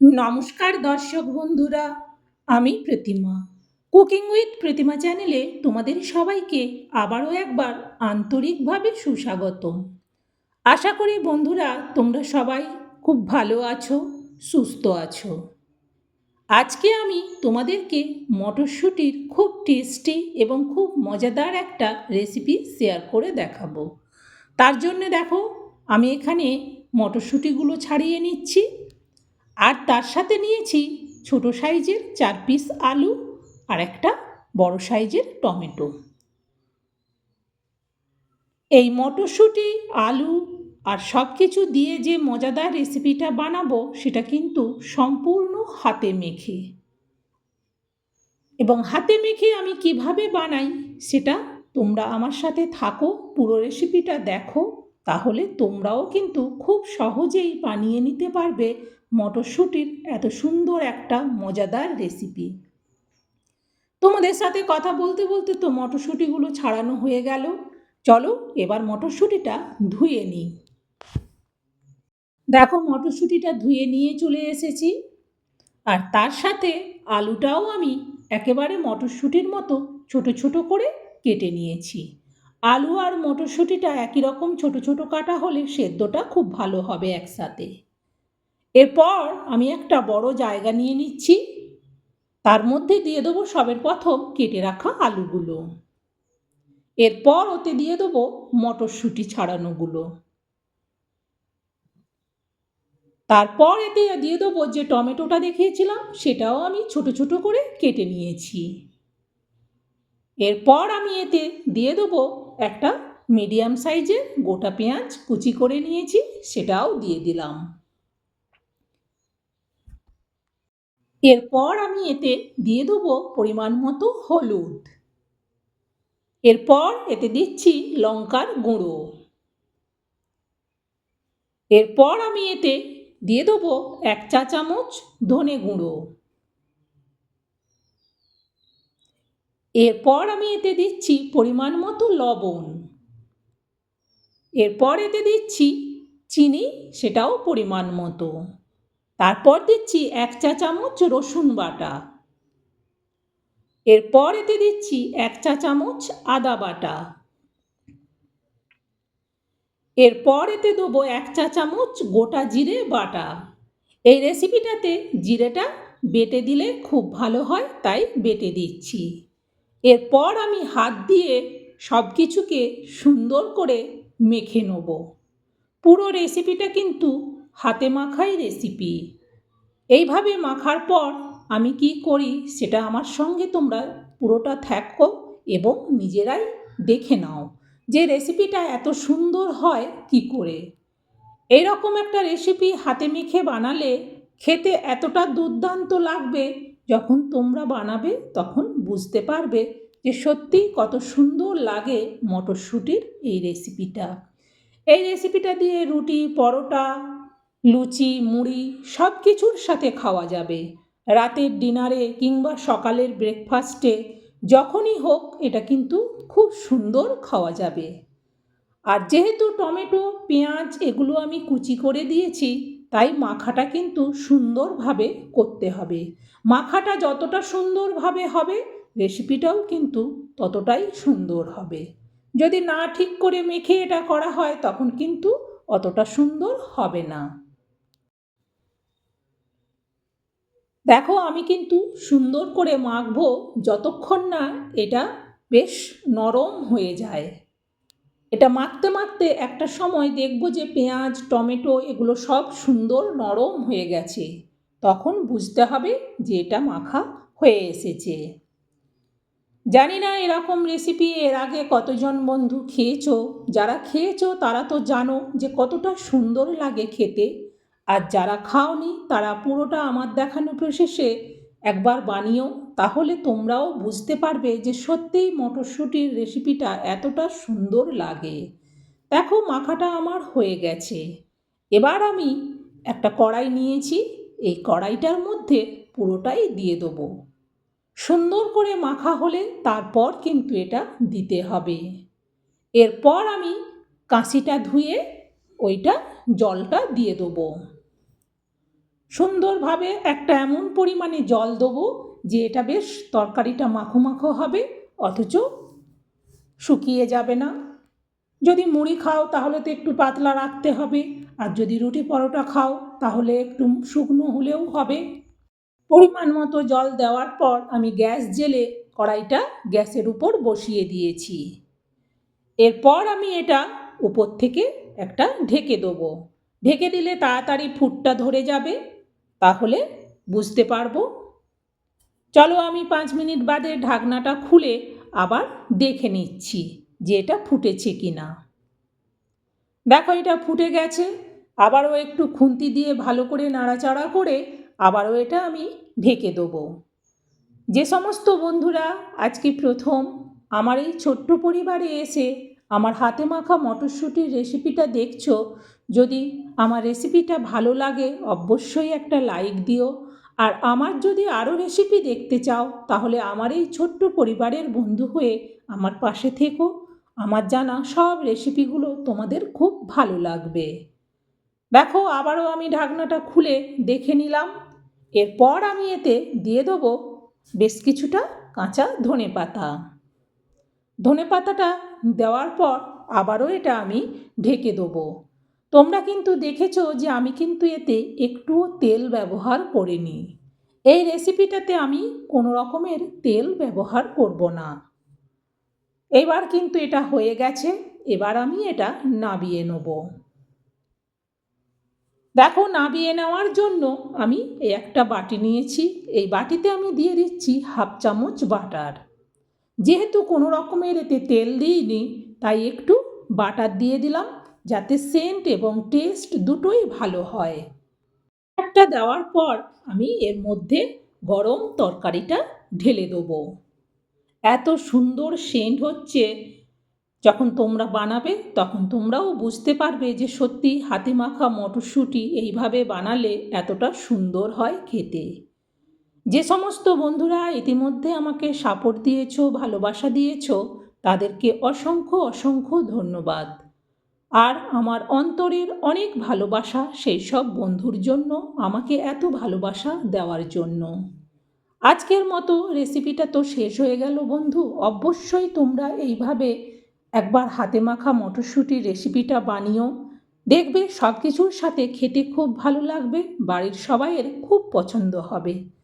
নমস্কার দর্শক বন্ধুরা, আমি প্রতিমা। কুকিং উইথ প্রতিমা চ্যানেলে তোমাদের সবাইকে আবারও একবার আন্তরিকভাবে সুস্বাগতম। আশা করি বন্ধুরা, তোমরা সবাই খুব ভালো আছো, সুস্থ আছো। আজকে আমি তোমাদেরকে মটরশুঁটির খুব টেস্টি এবং খুব মজাদার একটা রেসিপি শেয়ার করে দেখাবো। তার জন্য দেখো, আমি এখানে মটরশুঁটিগুলো ছাড়িয়ে নিচ্ছি। আর তার সাথে নিয়েছি ছোট সাইজের চার পিস আলু আর একটা বড় সাইজের টমেটো। এই মটরশুঁটি, আলু আর সব কিছু দিয়ে যে মজাদার রেসিপিটা বানাবো সেটা কিন্তু সম্পূর্ণ হাতে মেখে। এবং হাতে মেখে আমি কীভাবে বানাই সেটা তোমরা আমার সাথে থাকো, পুরো রেসিপিটা দেখো, তাহলে তোমরাও কিন্তু খুব সহজেই বানিয়ে নিতে পারবে মটরশুঁটির এত সুন্দর একটা মজাদার রেসিপি তোমাদের সাথে কথা বলতে বলতে তো মটরশুঁটিগুলো ছাড়ানো হয়ে গেল। চলো এবার মটরশুঁটিটা ধুয়ে নিই। দেখো মটরশুঁটিটা ধুয়ে নিয়ে চলে এসেছি। আর তার সাথে আলুটাও আমি একেবারে মটরশুঁটির মতো ছোট ছোট করে কেটে নিয়েছি। আলু আর মটরশুঁটিটা একই রকম ছোট ছোট কাটা হলে সেদ্ধটা খুব ভালো হবে একসাথে। এরপর আমি একটা বড় জায়গা নিয়ে নিচ্ছি। তার মধ্যে দিয়ে দেবো সবের প্রথম কেটে রাখা আলুগুলো। এরপর ওতে দিয়ে দেবো মটরশুঁটি ছাড়ানোগুলো। তারপর এতে দিয়ে দেবো যে টমেটোটা দেখিয়েছিলাম, সেটাও আমি ছোট ছোট করে কেটে নিয়েছি। এরপর আমি এতে দিয়ে দেবো একটা মিডিয়াম সাইজের গোটা পেঁয়াজ কুচি করে নিয়েছি, সেটাও দিয়ে দিলাম। এরপর আমি এতে দিয়ে দেবো পরিমাণ মতো হলুদ। এরপর এতে দিচ্ছি লঙ্কার গুঁড়ো। এরপর আমি এতে দিয়ে দেবো এক চা চামচ ধনে গুঁড়ো। এরপর আমি এতে দিচ্ছি পরিমাণ মতো লবণ। এরপর এতে দিচ্ছি চিনি, সেটাও পরিমাণ মতো। তারপর দিচ্ছি এক চা চামচ রসুন বাটা। এরপর এতে দিচ্ছি এক চা চামচ আদা বাটা। এরপর এতে দেবো এক চা চামচ গোটা জিরে বাটা। এই রেসিপিটাতে জিরেটা বেটে দিলে খুব ভালো হয়, তাই বেটে দিচ্ছি। এরপর আমি হাত দিয়ে সব কিছুকে সুন্দর করে মেখে নেব। পুরো রেসিপিটা কিন্তু হাতে মাখাই রেসিপি এইভাবে মাখার পর আমি কি করি সেটা আমার সঙ্গে তোমরা পুরোটা থাকো এবং নিজেরাই দেখে নাও যে রেসিপিটা এত সুন্দর হয় কি করে। এইরকম একটা রেসিপি হাতে মেখে বানালে খেতে এতটা দুর্দান্ত লাগবে, যখন তোমরা বানাবে তখন বুঝতে পারবে যে সত্যি কত সুন্দর লাগে মটরশুঁটির এই রেসিপিটা এই রেসিপিটা দিয়ে রুটি, পরোটা লুচি, মুড়ি সব কিছুর সাথে খাওয়া যাবে। রাতের ডিনারে কিংবা সকালের ব্রেকফাস্টে যখনই হোক এটা কিন্তু খুব সুন্দর খাওয়া যাবে। আর যেহেতু টমেটো, পেঁয়াজ এগুলো আমি কুচি করে দিয়েছি, তাই মাখাটা কিন্তু সুন্দরভাবে করতে হবে। মাখাটা যতটা সুন্দরভাবে হবে, রেসিপিটাও কিন্তু ততটাই সুন্দর হবে। যদি না ঠিক করে মেখে এটা করা হয়, তখন কিন্তু অতটা সুন্দর হবে না। দেখো, আমি কিন্তু সুন্দর করে মাখবো যতক্ষণ না এটা বেশ নরম হয়ে যায়। এটা মাখতে মাখতে একটা সময় দেখব যে পেঁয়াজ, টমেটো এগুলো সব সুন্দর নরম হয়ে গেছে। তখন বুঝতে হবে যে এটা মাখা হয়ে এসেছে। জানি না এরকম রেসিপি এর আগে কতজন বন্ধু খেয়েছো? যারা খেয়েছো তারা তো জানো যে কতটা সুন্দর লাগে খেতে। আর যারা খাওনি, তারা পুরোটা আমার দেখানো প্রসেসে একবার বানিও, তাহলে তোমরাও বুঝতে পারবে যে সত্যিই মটরশুঁটির রেসিপিটা এতটা সুন্দর লাগে। দেখো, মাখাটা আমার হয়ে গেছে। এবার আমি একটা কড়াই নিয়েছি, এই কড়াইটার মধ্যে পুরোটাই দিয়ে দেবো। সুন্দর করে মাখা হলে তারপর কিন্তু এটা দিতে হবে। এরপর আমি কাঁচিটা ধুয়ে ওইটা জলটা দিয়ে দেবো। সুন্দরভাবে একটা এমন পরিমাণে জল দেবো যে এটা বেশ তরকারিটা মাখো মাখো হবে, অথচ শুকিয়ে যাবে না। যদি মুড়ি খাও তাহলে তো একটু পাতলা রাখতে হবে, আর যদি রুটি পরোটা খাও তাহলে একটু শুকনো হলেও হবে। পরিমাণ মতো জল দেওয়ার পর আমি গ্যাস জেলে কড়াইটা গ্যাসের উপর বসিয়ে দিয়েছি। এরপর আমি এটা উপর থেকে একটা ঢেকে দেবো। ঢেকে দিলে তাড়াতাড়ি ফুটটা ধরে যাবে, তাহলে বুঝতে পারব। চলো আমি পাঁচ মিনিট বাদে ঢাকনাটা খুলে আবার দেখে নিচ্ছি যে এটা ফুটেছে কি না দেখো এটা ফুটে গেছে, আবারও একটু খুন্তি দিয়ে ভালো করে নাড়াচাড়া করে আবারও এটা আমি ঢেকে দেবো। যে সমস্ত বন্ধুরা আজকে প্রথম আমার এই ছোট্ট পরিবারে এসে আমার হাতে মাখা মটরশুঁটির রেসিপিটা দেখছ? যদি আমার রেসিপিটা ভালো লাগে, অবশ্যই একটা লাইক দিও। আর আমার যদি আরও রেসিপি দেখতে চাও, তাহলে আমার এই ছোট্ট পরিবারের বন্ধু হয়ে আমার পাশে থেকো। আমার জানা সব রেসিপিগুলো তোমাদের খুব ভালো লাগবে। দেখো, আবারও আমি ঢাকনাটা খুলে দেখে নিলাম। এরপর আমি এতে দিয়ে দেবো বেশ কিছুটা কাঁচা ধনে পাতা ধনে পাতাটা দেওয়ার পর আবারও এটা আমি ঢেকে দেবো। তোমরা কিন্তু দেখেছ যে আমি কিন্তু এতে একটুও তেল ব্যবহার করিনি। এই রেসিপিটাতে আমি কোনো রকমের তেল ব্যবহার করব না। এবার কিন্তু এটা হয়ে গেছে, এবার আমি এটা নাবিয়ে নেব। দেখো, নাবিয়ে নেওয়ার জন্য আমি এই একটা বাটি নিয়েছি। এই বাটিতে আমি দিয়ে দিচ্ছি হাফ চামচ বাটার। যেহেতু কোনো রকমের এতে তেল দিইনি, তাই একটু বাটার দিয়ে দিলাম, যাতে সেন্ট এবং টেস্ট দুটোই ভালো হয়। একটা দেওয়ার পর আমি এর মধ্যে গরম তরকারিটা ঢেলে দেবো। এত সুন্দর সেন্ট হচ্ছে, যখন তোমরা বানাবে তখন তোমরাও বুঝতে পারবে যে সত্যি হাতে মাখা মটরশুঁটি এইভাবে বানালে এতটা সুন্দর হয় খেতে। যে সমস্ত বন্ধুরা ইতিমধ্যে আমাকে সাপোর্ট দিয়েছ, ভালোবাসা দিয়েছ, তাদেরকে অসংখ্য অসংখ্য ধন্যবাদ। আর আমার অন্তরের অনেক ভালোবাসা সেই সব বন্ধুর জন্য, আমাকে এত ভালোবাসা দেওয়ার জন্য। আজকের মতো রেসিপিটা তো শেষ হয়ে গেল বন্ধু। অবশ্যই তোমরা এইভাবে একবার হাতে মাখা মটরশুঁটির রেসিপিটা বানিও। দেখবে সব কিছুর সাথে খেতে খুব ভালো লাগবে, বাড়ির সবাইয়ের খুব পছন্দ হবে।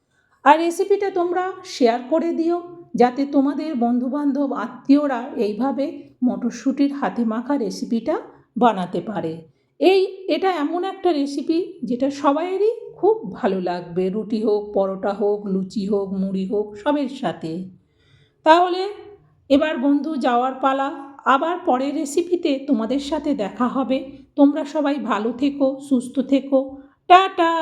আর রেসিপিটা তোমরা শেয়ার করে দিও, যাতে তোমাদের বন্ধুবান্ধব, আত্মীয়রা এইভাবে মটরশুঁটির হাতে মাখা রেসিপিটা বানাতে পারে। এই, এটা এমন একটা রেসিপি যেটা সবাইয়েরই খুব ভালো লাগবে, রুটি হোক, পরোটা হোক, লুচি হোক, মুড়ি হোক, সবের সাথে। তাহলে এবার বন্ধু যাওয়ার পালা, আবার পরের রেসিপিতে তোমাদের সাথে দেখা হবে। তোমরা সবাই ভালো থেকো, সুস্থ থেকো। টাটা!